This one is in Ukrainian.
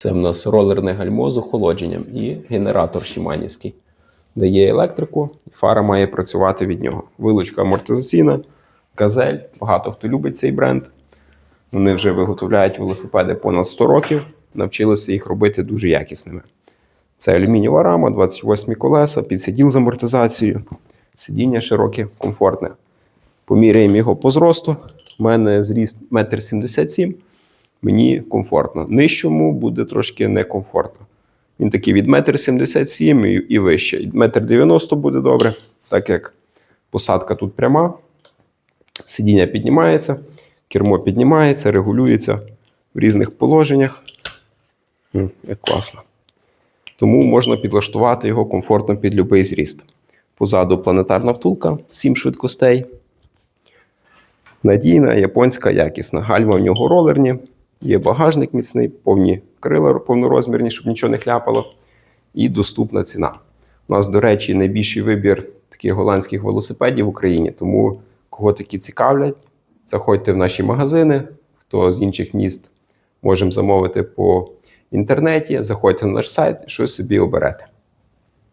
Це в нас ролерне гальмо з охолодженням і генератор Шіманівський. Дає електрику, фара має працювати від нього. Вилучка амортизаційна, газель. Багато хто любить цей бренд. Вони вже виготовляють велосипеди понад 100 років, навчилися їх робити дуже якісними. Це алюмінієва рама, 28 колеса, підсиділ з амортизацією, сидіння широке, комфортне. Поміряємо його по зросту. У мене зріст 1,77 м. Мені комфортно. Нижчому буде трошки некомфортно. Він такий від 1,77 м і, вище. 1,90 м буде добре, так як посадка тут пряма. Сидіння піднімається, кермо піднімається, регулюється в різних положеннях. Як класно. Тому можна підлаштувати його комфортно під будь-який зріст. Позаду планетарна втулка, 7 швидкостей. Надійна, японська, якісна. Гальма в нього ролерні, є багажник міцний, повні крила повнорозмірні, щоб нічого не хляпало. І доступна ціна. У нас, до речі, найбільший вибір таких голландських велосипедів в Україні. Тому кого такі цікавлять, заходьте в наші магазини. Хто з інших міст можемо замовити по інтернеті. Заходьте на наш сайт, щось собі оберете.